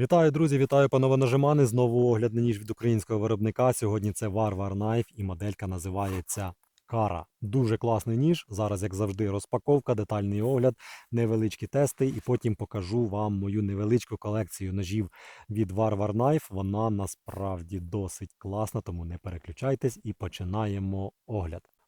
Вітаю, друзі! Вітаю, панове нажимани. Знову огляд на ніж від українського виробника. Сьогодні це Warwar Knife і моделька називається Кара. Дуже класний ніж. Зараз, як завжди, розпаковка, детальний огляд, невеличкі тести, і потім покажу вам мою невеличку колекцію ножів від Warwar Knife. Вона насправді досить класна, тому не переключайтесь і починаємо огляд.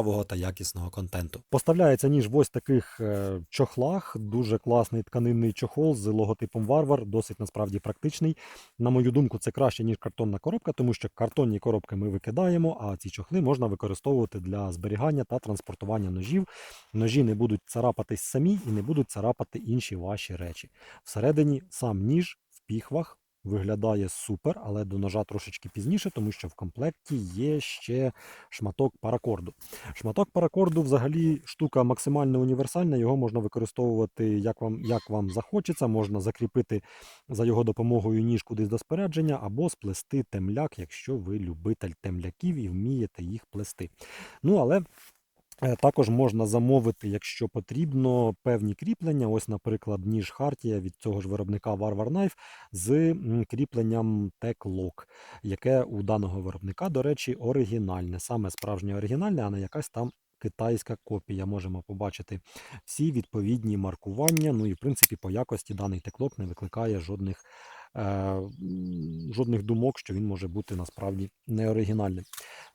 цікавого та якісного контенту. Поставляється ніж в ось таких е, чохлах. Дуже класний тканинний чохол з логотипом Варвар, досить насправді практичний. На мою думку, це краще ніж картонна коробка, тому що картонні коробки ми викидаємо, а ці чохли можна використовувати для зберігання та транспортування ножів. Ножі не будуть царапатись самі і не будуть царапати інші ваші речі. Всередині сам ніж в піхвах. Виглядає супер, але до ножа трошечки пізніше, тому що в комплекті є ще шматок паракорду. Шматок паракорду взагалі штука максимально універсальна. Його можна використовувати як вам, як вам захочеться. Можна закріпити за його допомогою ніж кудись до спорядження, або сплести темляк, якщо ви любитель темляків і вмієте їх плести. Ну але. Е, Також можна замовити, якщо потрібно, певні кріплення. Ось, наприклад, ніж Хартія від цього ж виробника Warwar Knife з кріпленням Tech Lock, яке у даного виробника, до речі, оригінальне, саме справжнє оригінальне, а не якась там китайська копія. Можемо побачити всі відповідні маркування. Ну і в принципі по якості даний теклок не викликає жодних, жодних думок, що він може бути насправді неоригінальним.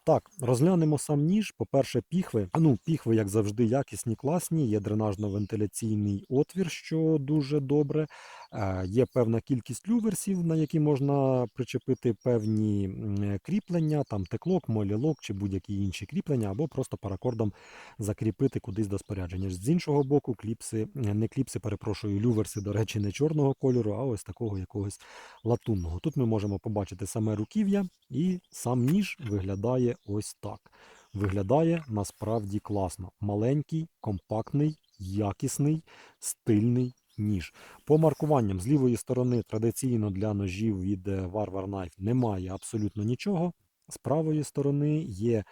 Так, розглянемо сам ніж. По-перше, піхви. Ну, піхви, як завжди, якісні, класні. Є дренажно-вентиляційний отвір, що дуже добре. Е, Є певна кількість люверсів, на які можна причепити певні е, кріплення, там теклок, молілок чи будь-які інші кріплення, або просто паракордом закріпити кудись до спорядження. З іншого боку, кліпси, е, не кліпси, перепрошую, люверси, до речі, не чорного кольору, а ось такого якогось латунного. Тут ми можемо побачити саме руків'я, і сам ніж виглядає ось так. Виглядає насправді класно. Маленький, компактний, якісний, стильний ніж. По маркуванням з лівої сторони традиційно для ножів від е, Warwar Knife немає абсолютно нічого. З правої сторони є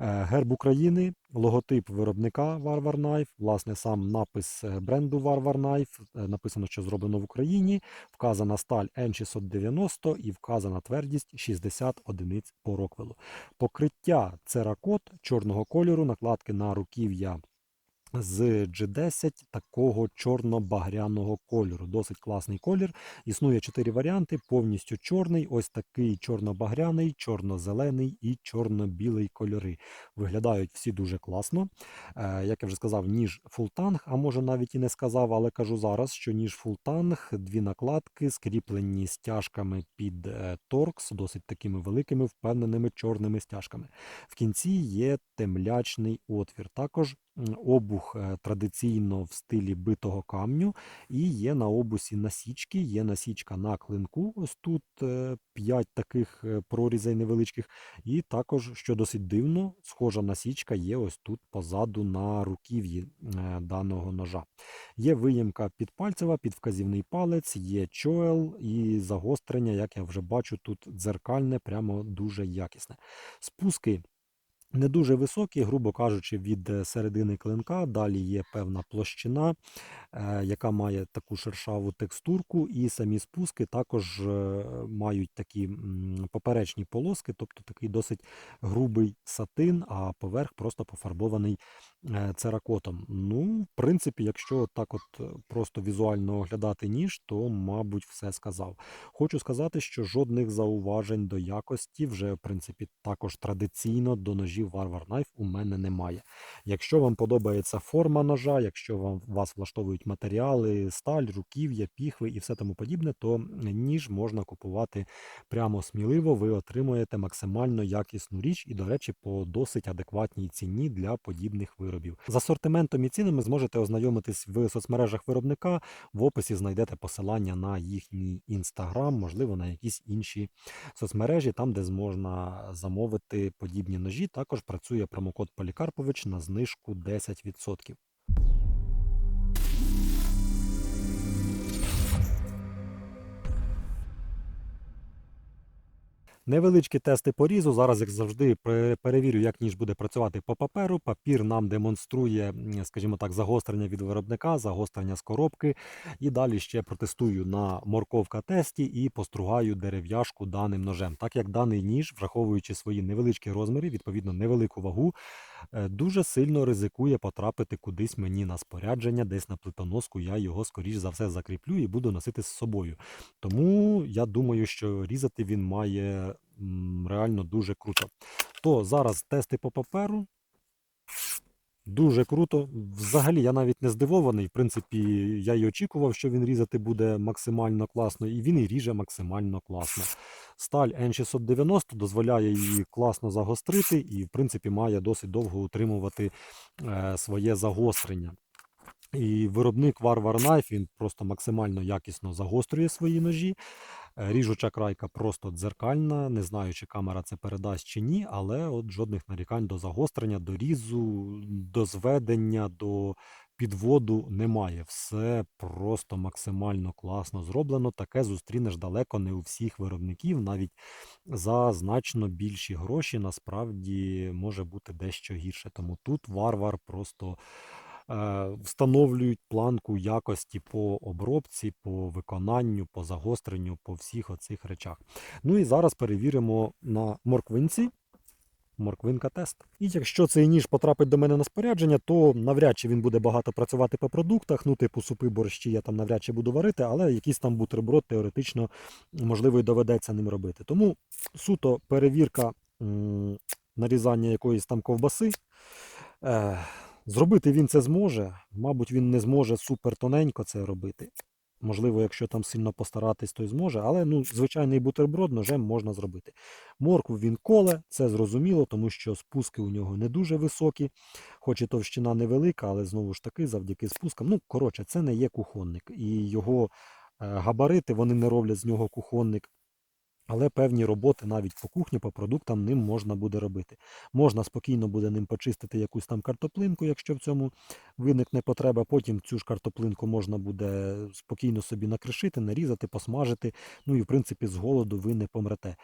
герб України, логотип виробника Варвар Knife, власне, сам напис е, бренду Варвар Knife. е, Написано, що зроблено в Україні. Вказана сталь N690 і вказана твердість 60 одиниць по роквелу. Покриття церакот чорного кольору, накладки на руків'я з G10 такого чорно-багряного кольору. Досить класний колір. Існує чотири варіанти: повністю чорний, ось такий чорно-багряний, чорно-зелений і чорно-білий кольори. Виглядають всі дуже класно. Е, як я вже сказав, ніж фултанг, а може навіть і не сказав, але кажу зараз, що ніж фултанг, дві накладки, скріплені стяжками під е, торкс, досить такими великими, впевненими чорними стяжками. В кінці є темлячний отвір. Також обух е, традиційно в стилі битого камню, і є на обусі насічки, є насічка на клинку. Ось тут 5 таких е, прорізей невеличких. І також, що досить дивно, схожа насічка є ось тут позаду на руків'ї е, даного ножа. Є виємка підпальцева, під вказівний палець, є чоел і загострення, як я вже бачу, тут дзеркальне, прямо дуже якісне. Спуски не дуже високі, грубо кажучи, від е, середини клинка. Далі є певна площина, е, яка має таку шершаву текстурку, і самі спуски також е, мають такі поперечні полоски, тобто такий досить грубий сатин, а поверх просто пофарбований церакотом. Ну, в принципі, якщо так от е, просто візуально оглядати ніж, то, мабуть, все сказав. Хочу сказати, що жодних зауважень до якості вже, в принципі, також традиційно до ножів Warwar Knife у мене немає. Якщо вам подобається форма ножа, якщо вам вас влаштовують матеріали, сталь, руків'я, піхви і все тому подібне, то ніж можна купувати прямо сміливо. Ви отримуєте максимально якісну річ і, до речі, по досить адекватній ціні для подібних виробів. З асортиментом і цінами зможете ознайомитись в соцмережах виробника. В описі знайдете посилання на їхній інстаграм, можливо, на якісь інші соцмережі, там, де зможна замовити подібні ножі. Також працює промокод Полікарпович на знижку 10%. Невеличкі тести порізу. Зараз, як завжди, пере- перевірю, як ніж буде працювати по паперу. Папір нам демонструє, скажімо так, загострення від виробника, загострення з коробки. І далі ще протестую на морковка тесті і постругаю дерев'яшку даним ножем. Так як даний ніж, враховуючи свої невеличкі розміри, відповідно невелику вагу, дуже сильно ризикує потрапити кудись мені на спорядження, десь на плитоноску. Я його, скоріш за все, закріплю і буду носити з собою. Тому я думаю, що різати він має реально дуже круто. То зараз тести по паперу. Дуже круто. Взагалі, я навіть не здивований. В принципі, я й очікував, що він різати буде максимально класно, і він і ріже максимально класно. Сталь N690 дозволяє її класно загострити і, в принципі, має досить довго утримувати е, своє загострення. І виробник Warwar Knife він просто максимально якісно загострює свої ножі. Е, Ріжуча крайка просто дзеркальна. Не знаю, чи камера це передасть чи ні, але от жодних нарікань до загострення, до різу, до зведення, до підводу немає. Все просто максимально класно зроблено. Таке зустрінеш далеко не у всіх виробників, навіть за значно більші гроші насправді може бути дещо гірше. Тому тут варвар просто е, встановлюють планку якості по обробці, по виконанню, по загостренню, по всіх оцих речах. Ну і зараз перевіримо на морквинці. Морквинка тест. І якщо цей ніж потрапить до мене на спорядження, то навряд чи він буде багато працювати по продуктах. Ну, типу супи, борщі я там навряд чи буду варити, але якийсь там бутерброд теоретично можливо і доведеться ним робити. Тому суто перевірка нарізання якоїсь там ковбаси. Зробити він це зможе. Мабуть, він не зможе супер тоненько це робити. Можливо, якщо там сильно постаратись, то й зможе, але ну, звичайний бутерброд ножем можна зробити. Моркву він коле, це зрозуміло, тому що спуски у нього не дуже високі, хоч і товщина невелика, але знову ж таки, завдяки спускам. Ну, коротше, це не є кухонник. І його е, габарити вони не роблять з нього кухонник. Але певні роботи навіть по кухні, по продуктам ним можна буде робити. Можна спокійно буде ним почистити якусь там картоплинку, якщо в цьому виникне потреба. Потім цю ж картоплинку можна буде спокійно собі накришити, нарізати, посмажити. Ну і в принципі з голоду ви не помрете.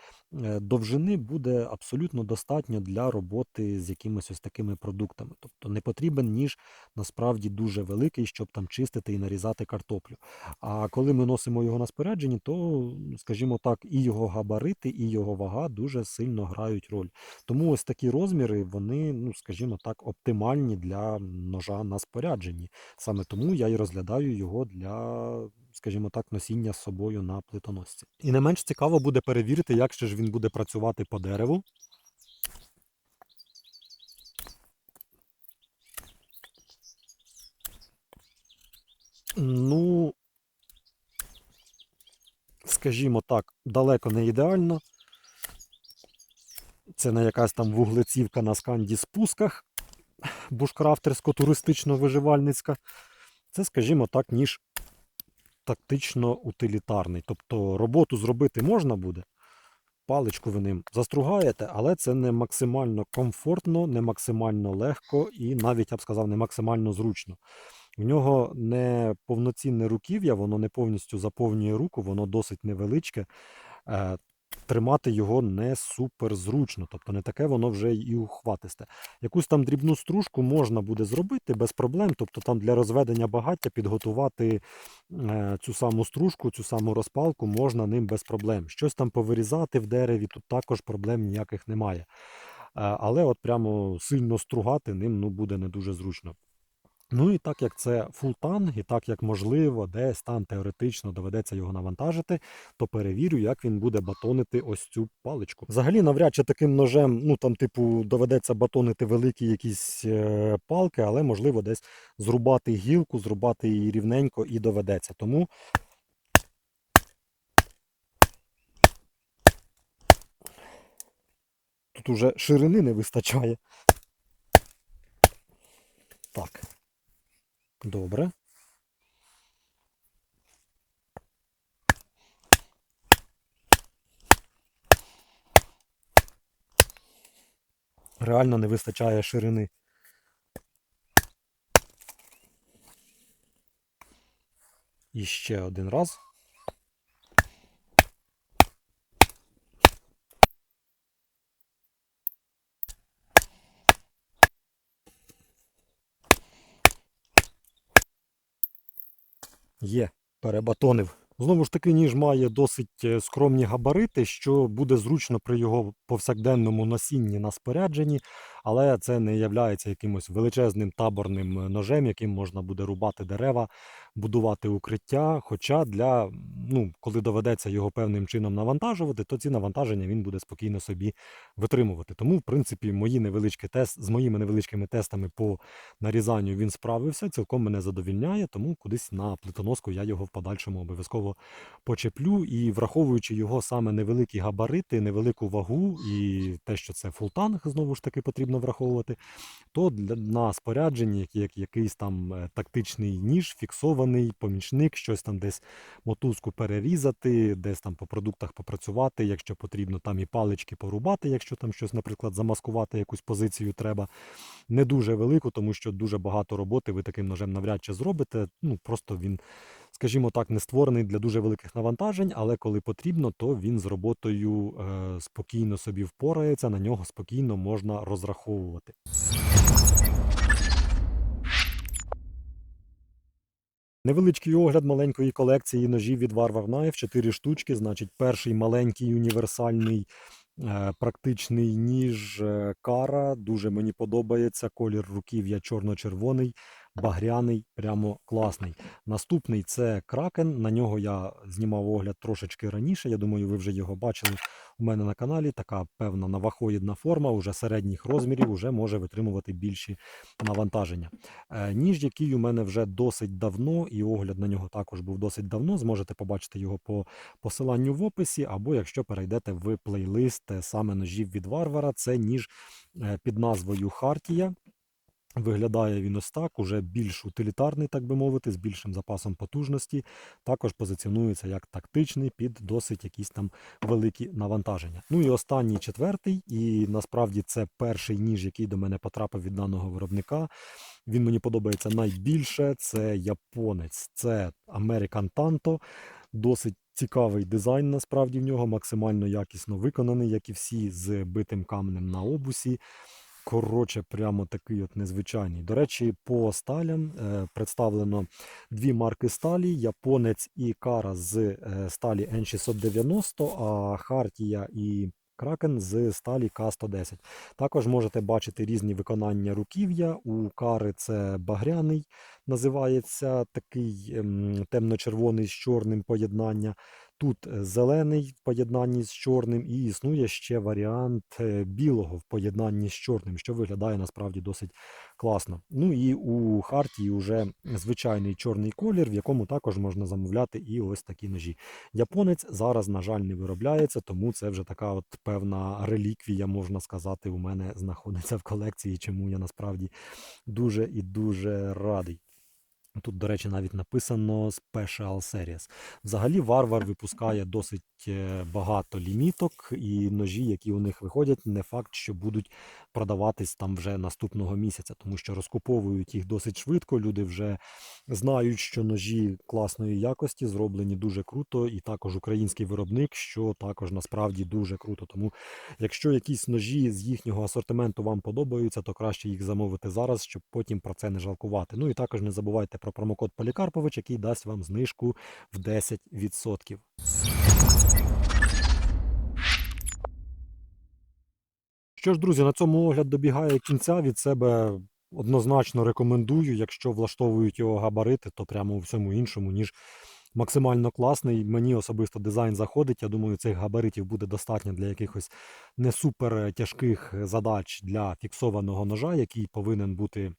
Е, Довжини буде абсолютно достатньо для роботи з якимись ось такими продуктами. Тобто не потрібен ніж насправді дуже великий, щоб там чистити і нарізати картоплю. А коли ми носимо його на спорядженні, то, скажімо так, і його габарити, і його вага дуже сильно грають роль. Тому ось такі розміри, вони, ну, скажімо так, оптимальні для ножа на спорядженні. Саме тому я і розглядаю його для, скажімо так, носіння з собою на плитоносці. І не менш цікаво буде перевірити, як ще ж він буде працювати по дереву. Ну, скажімо так, далеко не ідеально. Це не якась там вуглецівка на сканді спусках бушкрафтерсько-туристично-виживальницька. Це, скажімо так, ніж тактично-утилітарний. Тобто роботу зробити можна буде. Паличку ви ним застругаєте, але це не максимально комфортно, не максимально легко і навіть, я б сказав, не максимально зручно. В нього не повноцінне руків'я, воно не повністю заповнює руку, воно досить невеличке. Е, Тримати його не супер зручно, тобто не таке воно вже і ухватисте. Якусь там дрібну стружку можна буде зробити без проблем, тобто там для розведення багаття підготувати е, цю саму стружку, цю саму розпалку можна ним без проблем. Щось там повирізати в дереві, тут також проблем ніяких немає. Е, але от прямо сильно стругати ним ну, буде не дуже зручно. Ну і так як це фултан, і так як можливо, десь там теоретично доведеться його навантажити, то перевірю, як він буде батонити ось цю паличку. Взагалі, навряд чи таким ножем, ну там, типу, доведеться батонити великі якісь е, палки, але можливо десь зрубати гілку, зрубати її рівненько і доведеться. Тому тут уже ширини не вистачає. Так. Добре. Реально не вистачає ширини. І ще один раз. Є, перебатонив. Знову ж таки, ніж має досить е, скромні габарити, що буде зручно при його повсякденному носінні на спорядженні, але це не є якимось величезним таборним е, ножем, яким можна буде рубати дерева, будувати укриття. Хоча для, ну, коли доведеться його певним чином навантажувати, то ці навантаження він буде спокійно собі витримувати. Тому, в принципі, мої невеличкі тест, з моїми невеличкими тестами по нарізанню він справився, цілком мене задовільняє, тому кудись на плитоноску я його в подальшому обов'язково почеплю. І враховуючи його саме невеликі габарити, невелику вагу і те, що це фултанг, знову ж таки потрібно враховувати, то на спорядженні, як, як якийсь там е, тактичний ніж, фіксований помічник, щось там десь мотузку перерізати, десь там по продуктах попрацювати, якщо потрібно там і палички порубати, якщо там щось, наприклад, замаскувати якусь позицію треба. Не дуже велику, тому що дуже багато роботи ви таким ножем навряд чи зробите. Ну просто він, скажімо так, не створений для дуже великих навантажень, але коли потрібно, то він з роботою е, спокійно собі впорається, на нього спокійно можна розраховувати. Невеличкий огляд маленької колекції ножів від Warvar Knife, 4 штучки. Значить, перший маленький універсальний е, практичний ніж е, кара. Дуже мені подобається. Колір руків'я чорно-червоний, багряний, прямо класний. Наступний це кракен. На нього я знімав огляд трошечки раніше. Я думаю, ви вже його бачили у мене на каналі. Така певна навахоїдна форма, уже середніх розмірів, уже може витримувати більші навантаження. Е, Ніж, який у мене вже досить давно, і огляд на нього також був досить давно. Зможете побачити його по посиланню в описі, або якщо перейдете в плейлист е, саме ножів від варвара, це ніж е, під назвою Хартія. Виглядає він ось так, уже більш утилітарний, так би мовити, з більшим запасом потужності. Також позиціонується як тактичний під досить якісь там великі навантаження. Ну і останній четвертий, і насправді це перший ніж, який до мене потрапив від даного виробника. Він мені подобається найбільше. Це японець, це American Tanto. Досить цікавий дизайн, насправді в нього максимально якісно виконаний, як і всі з битим каменем на обусі. Коротше, прямо такий от незвичайний. До речі, по сталям е, представлено дві марки сталі: японець і кара з е, сталі N690, а Хартія і Кракен з сталі К110. Також можете бачити різні виконання руків'я. У кари це багряний, називається такий ем, темно-червоний з чорним поєднання. Тут е, зелений в поєднанні з чорним, і існує ще варіант е, білого в поєднанні з чорним, що виглядає насправді досить класно. Ну і у Хартії вже звичайний чорний колір, в якому також можна замовляти і ось такі ножі. Японець зараз, на жаль, не виробляється, тому це вже така от певна реліквія, можна сказати, у мене знаходиться в колекції, чому я насправді дуже і дуже радий. Тут, до речі, навіть написано Special Series. Взагалі, Варвар випускає досить е, багато ліміток, і ножі, які у них виходять, не факт, що будуть продаватись там вже наступного місяця, тому що розкуповують їх досить швидко. Люди вже знають, що ножі класної якості зроблені дуже круто, і також український виробник, що також насправді дуже круто. Тому, якщо якісь ножі з їхнього асортименту вам подобаються, то краще їх замовити зараз, щоб потім про це не жалкувати. Ну і також не забувайте про промокод Полікарпович, який дасть вам знижку в 10%. Що ж, друзі, на цьому огляд добігає кінця від себе. однозначно рекомендую. Якщо влаштовують його габарити, то прямо у всьому іншому, ніж максимально класний. Мені особисто дизайн заходить. Я думаю, цих габаритів буде достатньо для якихось не супер тяжких задач для фіксованого ножа, який повинен бути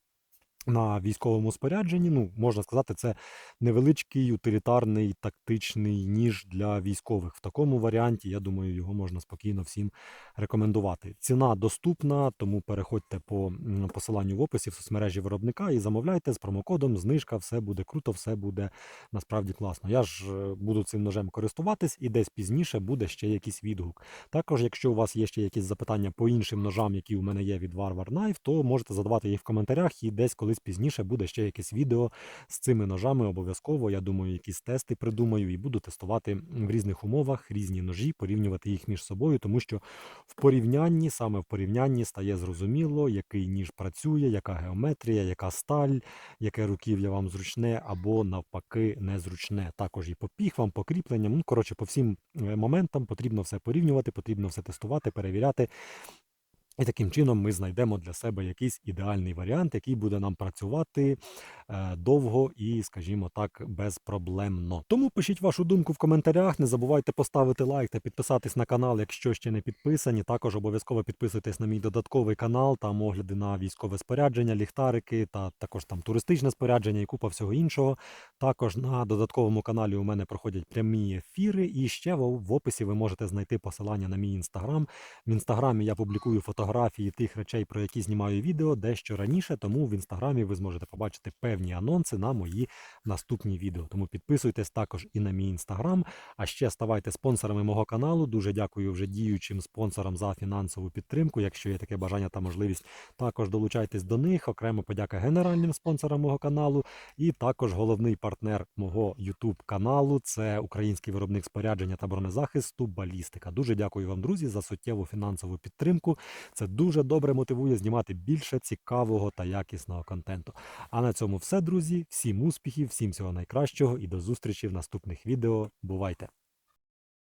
на військовому спорядженні. Ну, можна сказати, це невеличкий утилітарний тактичний ніж для військових. В такому варіанті, я думаю, його можна спокійно всім рекомендувати. Ціна доступна, тому переходьте по посиланню в описі в соцмережі виробника і замовляйте з промокодом. Знижка, все буде круто, все буде насправді класно. Я ж е, буду цим ножем користуватись, і десь пізніше буде ще якийсь відгук. Також, якщо у вас є ще якісь запитання по іншим ножам, які у мене є від Warwar Knife, то можете задавати їх в коментарях, і десь колись пізніше буде ще якесь відео з цими ножами. Обов'язково, я думаю, якісь тести придумаю і буду тестувати в різних умовах різні ножі, порівнювати їх між собою, тому що в порівнянні, саме в порівнянні стає зрозуміло, який ніж працює, яка геометрія, яка сталь, яке руків'я вам зручне або навпаки незручне. Також і по піхвам, по кріпленням. Ну, коротше, по всім е, моментам потрібно все порівнювати, потрібно все тестувати, перевіряти. І таким чином ми знайдемо для себе якийсь ідеальний варіант, який буде нам працювати е, довго і, скажімо так, безпроблемно. Тому пишіть вашу думку в коментарях. Не забувайте поставити лайк та підписатись на канал, якщо ще не підписані. Також обов'язково підписуйтесь на мій додатковий канал, там огляди на військове спорядження, ліхтарики та також там туристичне спорядження і купа всього іншого. Також на додатковому каналі у мене проходять прямі ефіри. І ще в, описі ви можете знайти посилання на мій інстаграм. В інстаграмі я публікую фотографії тих речей, про які знімаю відео дещо раніше. Тому в інстаграмі ви зможете побачити певні анонси на мої наступні відео. Тому підписуйтесь також і на мій інстаграм. А ще ставайте спонсорами мого каналу. Дуже дякую вже діючим спонсорам за фінансову підтримку. Якщо є таке бажання та можливість, також долучайтесь до них. Окремо подяка генеральним спонсорам мого каналу. І також головний партнер мого YouTube каналу це український виробник спорядження та бронезахисту Балістика. Дуже дякую вам, друзі, за суттєву фінансову підтримку. Це дуже добре мотивує знімати більше цікавого та якісного контенту. А на цьому все, друзі. Всім успіхів, всім всього найкращого і до зустрічі в наступних відео. Бувайте!